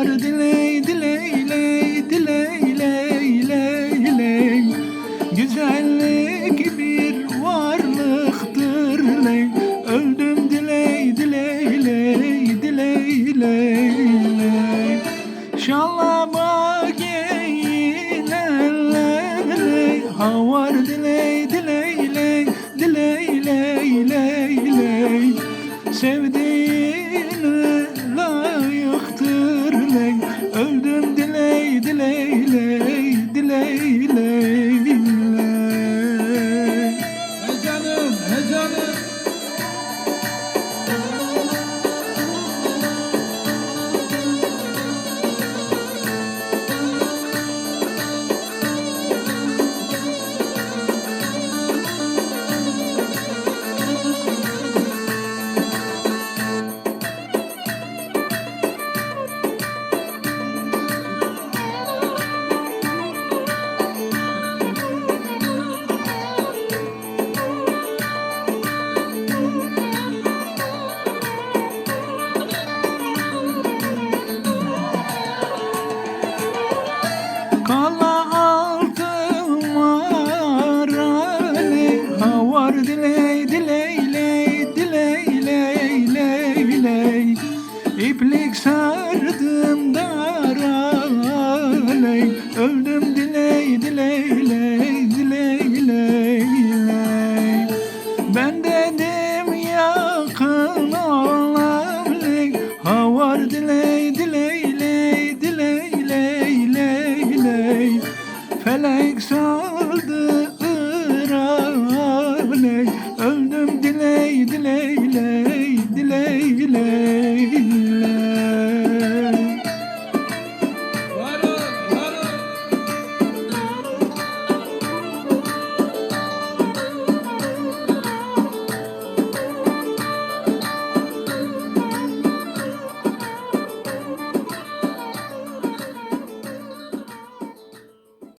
Havar diley diley ley diley ley ley ley. Güzellik bir varlıktır ley. Öldüm diley diley ley diley ley ley. Şallaba giyinenler ley. Havar diley diley İplik sardım daraley Öldüm diley diley ley diley ley ley. Ben dedim